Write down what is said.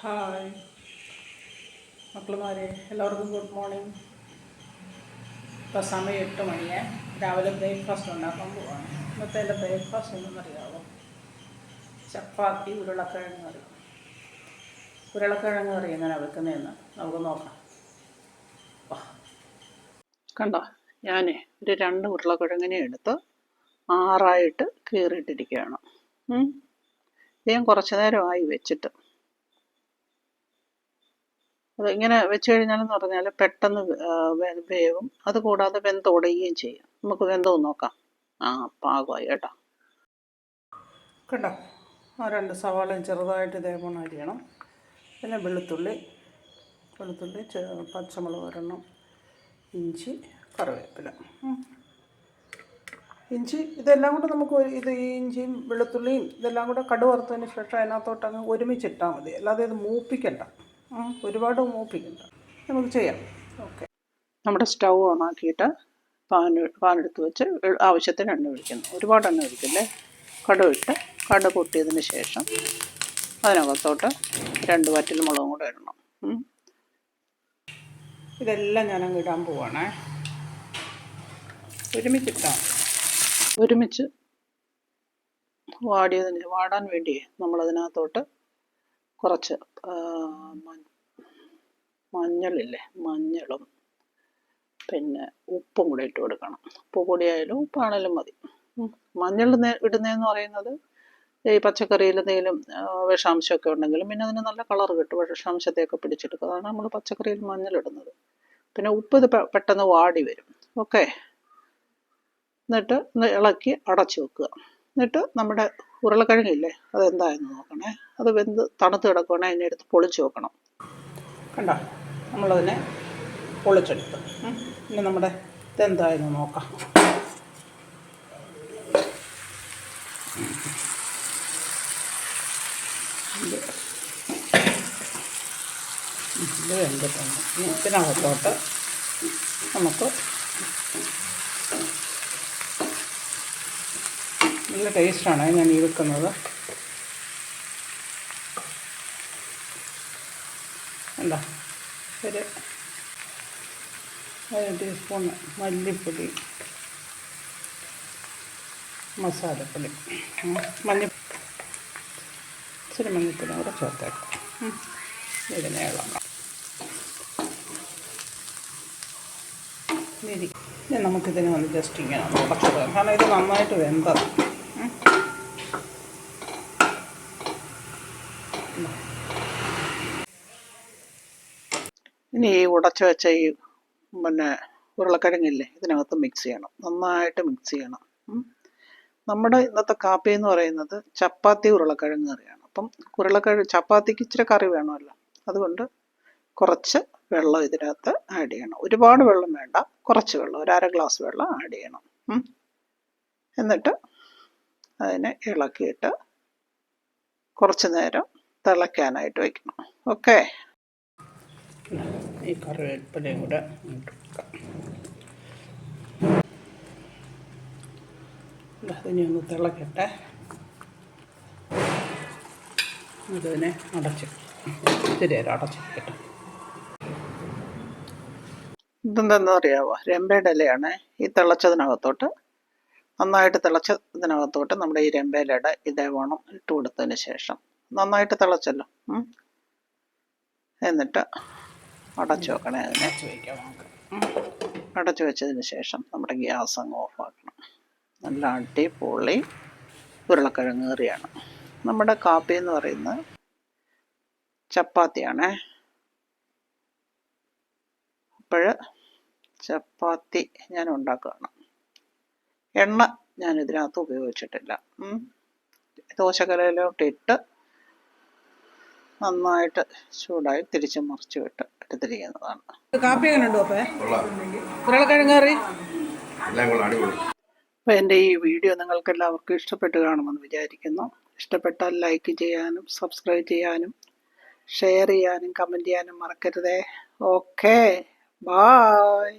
Hi. മക്കളുമാരെ എല്ലാവർക്കും good morning. ഇപ്പോൾ സമയം എട്ട് മണിയെ. രാവിലെ ബ്രേക്ക്ഫാസ്റ്റ് ഉണ്ടാക്കാൻ പോവാണ്. ഇന്നത്തെ എന്റെ ബ്രേക്ക്ഫാസ്റ്റ് ഒന്നും അറിയാമോ ചപ്പാത്തി ഉരുളക്കിഴങ്ങ് കറി. ഉരുളക്കിഴങ്ങ് കറി എങ്ങനെ വെക്കുന്നതെന്ന് നമുക്ക് നോക്കാം. കണ്ടോ? ഞാൻ ഒരു രണ്ട് ഉരുളക്കിഴങ്ങിനെ എടുത്ത് ആറായിട്ട് കീറിയിട്ടിരിക്കുകയാണ്. ഞാൻ കുറച്ച് നേരമായി വെച്ചിട്ട്. അത് ഇങ്ങനെ വെച്ച് കഴിഞ്ഞാലെന്ന് പറഞ്ഞാൽ പെട്ടെന്ന് വേവും. അത് കൂടാതെ വേവും അതുകൂടാതെ വെന്തുടയുകയും ചെയ്യും. നമുക്ക് വെന്തവും നോക്കാം. ആ പാകമായി കേട്ടോ. കണ്ടോ? ആ രണ്ട് സവാളയും ചെറുതായിട്ട് ഇതേപോലെ അരിയണം. പിന്നെ വെളുത്തുള്ളി വെളുത്തുള്ളി പച്ചമുളക് ഒരെണ്ണം ഇഞ്ചി കറിവേപ്പില. ഇഞ്ചി ഇതെല്ലാം കൂടെ നമുക്ക് ഇത് ഈ ഇഞ്ചിയും വെളുത്തുള്ളിയും ഇതെല്ലാം കൂടെ കടുവറുത്തതിന് ശേഷം അതിനകത്തോട്ട് അങ്ങ് ഒരുമിച്ചിട്ടാൽ മതി. അല്ലാതെ ഇത് മൂപ്പിക്കണ്ട. ഒരുപാട് മൂപ്പിക്കണ്ട നമുക്ക് ചെയ്യാം. ഓക്കെ. നമ്മുടെ സ്റ്റൗ ഓൺ ആക്കിയിട്ട് പാൻ പാനെടുത്ത് വെച്ച് ആവശ്യത്തിന് എണ്ണ ഒഴിക്കുന്നു. ഒരുപാട് എണ്ണ ഒഴിക്കില്ലേ? കടുക് ഇട്ട് കടുക് പൊട്ടിയതിന് ശേഷം അതിനകത്തോട്ട് രണ്ട് വറ്റൽ മുളകും കൂടെ ഇടണം. ഇതെല്ലാം ഞാനങ്ങ് ഇടാൻ പോവാണേ. ഒരുമിച്ചിട്ടാണ് ഒരുമിച്ച് വാടിയതിന് വാടാൻ വേണ്ടി നമ്മളതിനകത്തോട്ട് കുറച്ച് മഞ്ഞളില്ലേ? മഞ്ഞളും. പിന്നെ ഉപ്പും കൂടെ ഇട്ട് കൊടുക്കണം. ഉപ്പ് പൊടിയായാലും ഉപ്പാണേലും മതി. മഞ്ഞൾ ഇടുന്നതെന്ന് പറയുന്നത് ഈ പച്ചക്കറിയിൽ എന്തെങ്കിലും വിഷാംശമൊക്കെ ഉണ്ടെങ്കിലും പിന്നെ അതിന് നല്ല കളർ കിട്ടും. വിഷാംശത്തെയൊക്കെ പിടിച്ചെടുക്കും. അതാണ് നമ്മൾ പച്ചക്കറിയിൽ മഞ്ഞൾ ഇടുന്നത്. പിന്നെ ഉപ്പ് ഇത് പെട്ടെന്ന് വാടി വരും. ഓക്കെ. എന്നിട്ട് ഇളക്കി അടച്ചു വെക്കുക. എന്നിട്ട് നമ്മുടെ ഉരുളക്കിഴങ്ങില്ലേ? അതെന്തായെന്ന് നോക്കണേ. അത് വെന്ത് തണുത്ത് കിടക്കുകയാണെങ്കിൽ അതിനെ എടുത്ത് പൊളിച്ച് വെക്കണം. കണ്ടോ? നമ്മളതിനെ പൊളിച്ചെടുത്ത്. ഇനി നമ്മുടെ ഇതെന്തായെന്ന് നോക്കാം. ഇത് ഇതിനകത്തോട്ട് നമുക്ക് നല്ല ടേസ്റ്റാണ് ഞാൻ ഈ വെക്കുന്നത്. എന്താ ഒരു ഒരു ടീസ്പൂൺ മല്ലിപ്പൊടി മസാലപ്പൊടി മല്ലി ഇച്ചിരി മല്ലിപ്പൊടി കൂടെ ചേർത്തേക്കാം. ഇതിനെ ഇളക്കാം. ഇനി നമുക്കിതിനെ ഒന്ന് ജസ്റ്റ് ഇങ്ങനെ ഉടച്ചിടാം കാരണം ഇത് നന്നായിട്ട് വെന്തത് ഇനി ഈ ഉടച്ചു വെച്ച ഈ പിന്നെ ഉരുളക്കിഴങ്ങില്ലേ ഇതിനകത്ത് മിക്സ് ചെയ്യണം. നന്നായിട്ട് മിക്സ് ചെയ്യണം. നമ്മുടെ ഇന്നത്തെ കാപ്പി എന്ന് പറയുന്നത് ചപ്പാത്തി ഉരുളക്കിഴങ്ങ് കറിയാണ്. അപ്പം ഉരുളക്കിഴങ്ങ് ചപ്പാത്തിക്ക് ഇച്ചിരി കറി വേണമല്ലോ. അതുകൊണ്ട് കുറച്ച് വെള്ളം ഇതിനകത്ത് ആഡ് ചെയ്യണം. ഒരുപാട് വെള്ളം വേണ്ട. കുറച്ച് വെള്ളം ഒരു അര ഗ്ലാസ് വെള്ളം ആഡ് ചെയ്യണം. എന്നിട്ട് അതിനെ ഇളക്കിയിട്ട് കുറച്ച് നേരം തിളയ്ക്കാനായിട്ട് വയ്ക്കണം. ഓക്കെ ഈ കറിവേപ്പിലയും കൂടെ ഇട്ടെടുക്കാം അതിനെ ഒന്ന് തിളക്കട്ടെ. അതിനെ അടച്ച് ഇത്തിരി നേരം അടച്ചിരിക്കട്ടെ ഇതെന്താണെന്ന് അറിയാവോ? രമ്പയുടെ ഇലയാണ്. ഈ തിളച്ചതിനകത്തോട്ട് നന്നായിട്ട് തിളച്ചതിനകത്തോട്ട് നമ്മുടെ ഈ രമ്പയിലയുടെ ഇതേ വേണം ഇട്ട് കൊടുത്തതിന് ശേഷം. നന്നായിട്ട് തിളച്ചല്ലോ. എന്നിട്ട് അടച്ചു വെക്കണേ അതിനെ. അടച്ചു വെച്ചതിന് ശേഷം നമ്മുടെ ഗ്യാസ് അങ്ങ് ഓഫാക്കണം. നല്ല അടിപൊളി ഉരുളക്കിഴങ്ങ് കറിയാണ്. നമ്മുടെ കാപ്പി എന്ന് പറയുന്നത് ചപ്പാത്തിയാണേ. അപ്പോൾ ചപ്പാത്തി ഞാൻ ഉണ്ടാക്കുകയാണ്. എണ്ണ ഞാൻ ഇതിനകത്ത് ഉപയോഗിച്ചിട്ടില്ല. ഉം. നന്നായിട്ട് ചൂടായി തിരിച്ച് മറിച്ച് വിട്ട് എടുത്തിരിക്കുന്നതാണ്. കാപ്പി എങ്ങനെ ഉണ്ടോ ഉരുളക്കിഴങ്ങ് കറി അപ്പോൾ എന്റെ ഈ വീഡിയോ നിങ്ങൾക്ക് എല്ലാവർക്കും ഇഷ്ടപ്പെട്ട് കാണുമെന്ന് വിചാരിക്കുന്നു. ഇഷ്ടപ്പെട്ടാൽ ലൈക്ക് ചെയ്യാനും സബ്സ്ക്രൈബ് ചെയ്യാനും ഷെയർ ചെയ്യാനും കമന്റ് ചെയ്യാനും മറക്കരുതേ. ഓക്കേ. ബായ്.